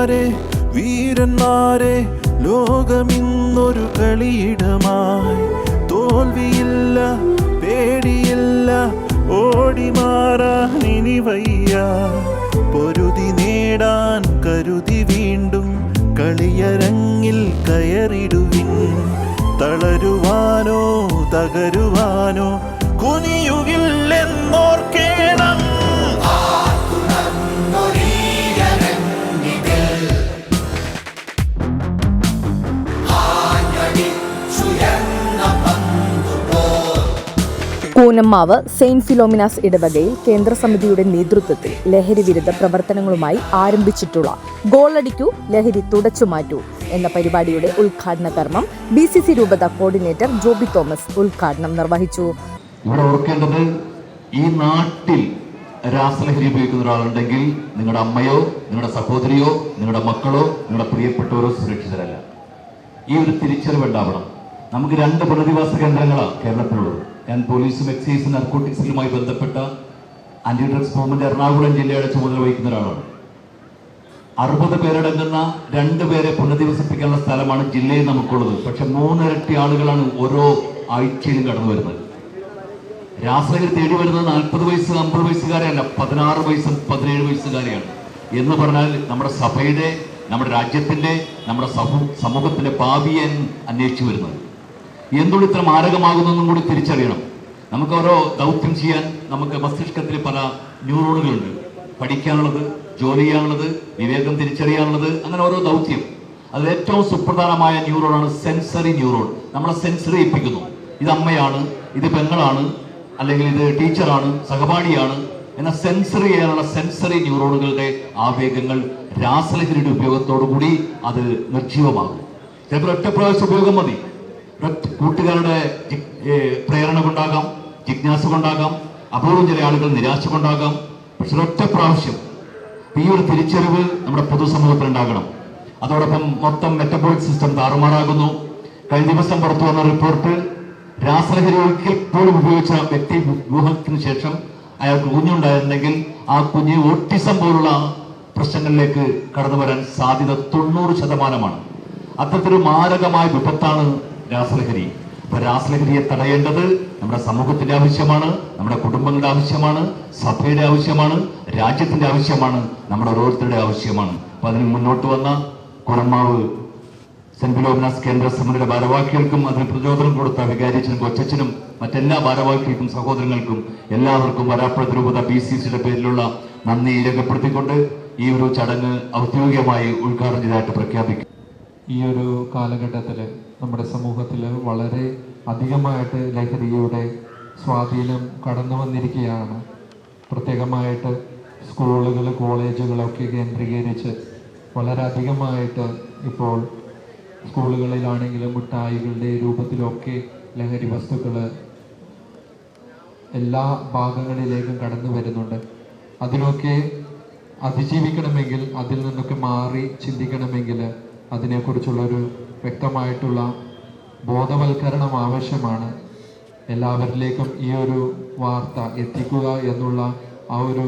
ധീരന്മാരെ വീരന്മാരെ ലോകമിന്നൊരു കളിയിടമായി. തോൽവിയില്ല പേടിയില്ല ഓടി മാറാൻ ഇനി വയ്യ. പൊരുതി നേടാൻ കരുതി വീണ്ടും കളിയരങ്ങിൽ കയറിടുവിൻ. തളരുവാനോ തകരുവാനോ കുനിയുകില്ലെന്നോർക്കേണം. കൂനമ്മാവ് സെയിന്റ് ഫിലോമിനാസ് ഇടവകയിൽ കേന്ദ്ര സമിതിയുടെ നേതൃത്വത്തിൽ ലഹരി വിരുദ്ധ പ്രവർത്തനങ്ങളുമായി ആരംഭിച്ചിട്ടുള്ള ഗോളടിക്കൂ ലഹരി തുടച്ചു മാറ്റൂ എന്ന പരിപാടിയുടെ ഉദ്ഘാടന കർമ്മം ബി സി സി രൂപത കോർഡിനേറ്റർ ജോബി തോമസ് ഉദ്ഘാടനം നിർവഹിച്ചു. ഓർക്കേണ്ടത് ഈ നാട്ടിൽ രാസലഹരി ഉപയോഗിക്കുന്ന ഒരാളുണ്ടെങ്കിൽ നിങ്ങളുടെ അമ്മയോ നിങ്ങളുടെ സഹോദരിയോ നിങ്ങളുടെ മക്കളോ നിങ്ങളുടെ പ്രിയപ്പെട്ടവരോ സുരക്ഷിതരല്ല. ഈ ഒരു തിരിച്ചറിവ് ഉണ്ടാവണം. നമുക്ക് രണ്ട് പ്രതിവാസ കേന്ദ്രങ്ങളാണ് കേരളത്തിലുള്ളത്. ഞാൻ പോലീസും എക്സൈസും നർക്കോട്ടിക്സിലുമായി ബന്ധപ്പെട്ട ആന്റി ഡ്രഗ്സ് മൂവ്മെന്റ് എറണാകുളം ജില്ലയുടെ ചുമതല വഹിക്കുന്ന ഒരാളാണ്. അറുപത് പേരടങ്ങുന്ന രണ്ട് പേരെ പുനരധിവസിപ്പിക്കാനുള്ള സ്ഥലമാണ് ജില്ലയിൽ നമുക്കുള്ളത്. പക്ഷെ മൂന്നിരട്ടി ആളുകളാണ് ഓരോ ആഴ്ചയിലും കടന്നു വരുന്നത്. രാസകർ തേടി വരുന്നത് നാൽപ്പത് വയസ്സ് അമ്പത് വയസ്സുകാരെയല്ല പതിനാറ് വയസ്സും പതിനേഴ് വയസ്സുകാരെയാണ്. എന്ന് പറഞ്ഞാൽ നമ്മുടെ സഭയുടെ നമ്മുടെ രാജ്യത്തിന്റെ നമ്മുടെ സമൂ- സമൂഹത്തിന്റെ ഭാവിയെ അന്വേഷിച്ചു വരുന്നത്. എന്തുകൊണ്ട് ഇത്ര മാരകമാകുന്നതെന്നും കൂടി തിരിച്ചറിയണം. നമുക്ക് ഓരോ ദൗത്യം ചെയ്യാൻ നമുക്ക് മസ്തിഷ്കത്തിൽ പല ന്യൂറോണുകളുണ്ട്. പഠിക്കാനുള്ളത് ജോലി ചെയ്യാനുള്ളത് വിവേകം തിരിച്ചറിയാനുള്ളത് അങ്ങനെ ഓരോ ദൗത്യം. അതിൽ ഏറ്റവും സുപ്രധാനമായ ന്യൂറോണാണ് സെൻസറി ന്യൂറോൺ. നമ്മളെ സെൻസറി ഏൽപ്പിക്കുന്നു. ഇത് അമ്മയാണ് ഇത് പെങ്ങളാണ് അല്ലെങ്കിൽ ഇത് ടീച്ചറാണ് സഹപാഠിയാണ് എന്ന സെൻസറി ചെയ്യാനുള്ള സെൻസറി ന്യൂറോണുകളുടെ ആവേഗങ്ങൾ രാസലഹരിയുടെ ഉപയോഗത്തോടു കൂടി അത് നിർജീവമാകും ചിലപ്പോൾ ഒറ്റ പ്രാവശ്യം ഉപയോഗം മതി. കൂട്ടുകാരുടെ പ്രേരണ കൊണ്ടാകാം ജിജ്ഞാസ കൊണ്ടാകാം അപൂർവം ചില ആളുകൾ നിരാശ കൊണ്ടാകാം പക്ഷെ ഒറ്റ പ്രാവശ്യം ഈ ഒരു തിരിച്ചറിവ് നമ്മുടെ പൊതുസമൂഹത്തിൽ ഉണ്ടാകണം. അതോടൊപ്പം മൊത്തം മെറ്റബോളിക് സിസ്റ്റം താറുമാറാകുന്നു. കഴിഞ്ഞ ദിവസം പുറത്തു വന്ന റിപ്പോർട്ട് രാസലഹരി ഒരിക്കൽ പോലും ഉപയോഗിച്ച വ്യക്തി വിവാഹത്തിന് ശേഷം അയാൾക്ക് കുഞ്ഞുണ്ടായിരുന്നെങ്കിൽ ആ കുഞ്ഞ് ഓട്ടിസം പോലുള്ള പ്രശ്നങ്ങളിലേക്ക് കടന്നു വരാൻ സാധ്യത തൊണ്ണൂറ് ശതമാനമാണ്. അത്തരത്തിലൊരു മാരകമായ വിപത്താണ് രാസലഹരി. അപ്പൊ രാസലഹരിയെ തടയേണ്ടത് നമ്മുടെ സമൂഹത്തിന്റെ ആവശ്യമാണ് നമ്മുടെ കുടുംബങ്ങളുടെ ആവശ്യമാണ് സഭയുടെ ആവശ്യമാണ് രാജ്യത്തിന്റെ ആവശ്യമാണ് നമ്മുടെ ഓരോരുത്തരുടെ ആവശ്യമാണ്. അപ്പൊ അതിന് മുന്നോട്ട് വന്ന കുളമാവ് സെന്റ് ഫിലോമിനാസ് കേന്ദ്ര സമിതിയുടെ ഭാരവാഹികൾക്കും അതിന് പ്രചോദനം കൊടുത്ത വികാരിച്ചനും കൊച്ചച്ചനും മറ്റെല്ലാ ഭാരവാഹികൾക്കും സഹോദരങ്ങൾക്കും എല്ലാവർക്കും വരാപ്പുഴ രൂപത ബി സി സിയുടെ പേരിലുള്ള നന്ദി രേഖപ്പെടുത്തിക്കൊണ്ട് ഈ ഒരു ചടങ്ങ് ഔദ്യോഗികമായി ഉദ്ഘാടനം ചെയ്തതായിട്ട് പ്രഖ്യാപിക്കും ഈ ഒരു കാലഘട്ടത്തിൽ നമ്മുടെ സമൂഹത്തിൽ വളരെ അധികമായിട്ട് ലഹരിയുടെ സ്വാധീനം കടന്നു വന്നിരിക്കുകയാണ്. പ്രത്യേകമായിട്ട് സ്കൂളുകൾ കോളേജുകളൊക്കെ കേന്ദ്രീകരിച്ച് വളരെ അധികമായിട്ട് ഇപ്പോൾ സ്കൂളുകളിലാണെങ്കിലും മിഠായികളുടെ രൂപത്തിലൊക്കെ ലഹരി വസ്തുക്കൾ എല്ലാ ഭാഗങ്ങളിലേക്കും കടന്നു വരുന്നുണ്ട്. അതിനൊക്കെ അതിജീവിക്കണമെങ്കിൽ അതിൽ നിന്നൊക്കെ മാറി ചിന്തിക്കണമെങ്കിൽ അതിനെക്കുറിച്ചുള്ളൊരു വ്യക്തമായിട്ടുള്ള ബോധവൽക്കരണം ആവശ്യമാണ്. എല്ലാവരിലേക്കും ഈ ഒരു വാർത്ത എത്തിക്കുക എന്നുള്ള ആ ഒരു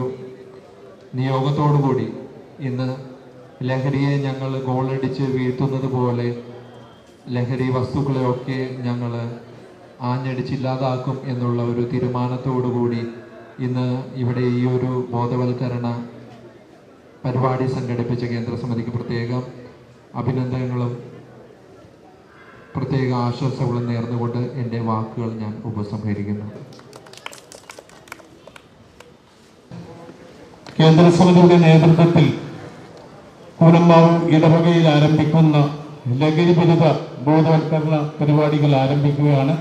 നിയോഗത്തോടു കൂടി ഇന്ന് ലഹരിയെ ഞങ്ങൾ ഗോളടിച്ച് വീഴ്ത്തുന്നത് പോലെ ലഹരി വസ്തുക്കളെയൊക്കെ ഞങ്ങൾ ആഞ്ഞടിച്ചില്ലാതാക്കും എന്നുള്ള ഒരു തീരുമാനത്തോടു കൂടി ഇന്ന് ഇവിടെ ഈ ഒരു ബോധവൽക്കരണ പരിപാടി സംഘടിപ്പിച്ച കേന്ദ്ര സമിതിക്ക് പ്രത്യേകം അഭിനന്ദനങ്ങളും. പ്രത്യേക ആശംസകളും നേർന്നുകൊണ്ട് എന്റെ വാക്കുകൾ ഞാൻ ഉപസംഹരിക്കുന്നു. കേന്ദ്ര സമിതിയുടെ നേതൃത്വത്തിൽ കൂനമ്മാവ് ഇടവകയിൽ ആരംഭിക്കുന്ന ലഹരി ബിരുദ ബോധവൽക്കരണ പരിപാടികൾ ആരംഭിക്കുകയാണ്.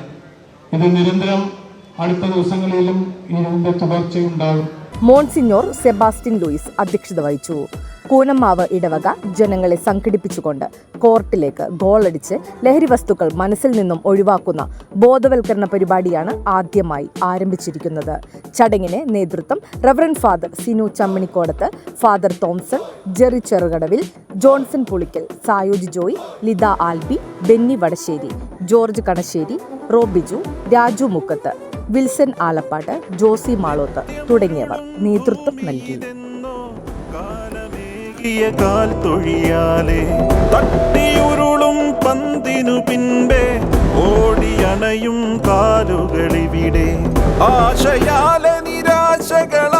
ഇത് നിരന്തരം അടുത്ത ദിവസങ്ങളിലും ഇതിന്റെ തുടർച്ചയുണ്ടാകും. മോൺസിഞ്ഞോർ സെബാസ്റ്റിൻ ലൂയിസ് അധ്യക്ഷത വഹിച്ചു. കൂനമ്മാവ് ഇടവക ജനങ്ങളെ സംഘടിപ്പിച്ചുകൊണ്ട് കോർട്ടിലേക്ക് ഗോളടിച്ച് ലഹരി വസ്തുക്കൾ മനസ്സിൽ നിന്നും ഒഴിവാക്കുന്ന ബോധവൽക്കരണ പരിപാടിയാണ് ആദ്യമായി ആരംഭിച്ചിരിക്കുന്നത്. ചടങ്ങിന് നേതൃത്വം reverend father Sinu Chammanikodath father Thomson Jerry Cherukadavil Johnson Pulickal Sayoj Joy Litha Albi Benny Vadasserry George Kanasserry Robiju Raju Mukkath Wilson Alappatt Josy മാളോത്ത് തുടങ്ങിയവർ നേതൃത്വം നൽകി. ഇളക്കിയ കാൽ തൊഴിയാലെ തട്ടിയുരുളും പന്തിനു പിൻപേ ഓടിയണയും കാലുകളിവിടെ. ആശയാലെ നിരാശകൾ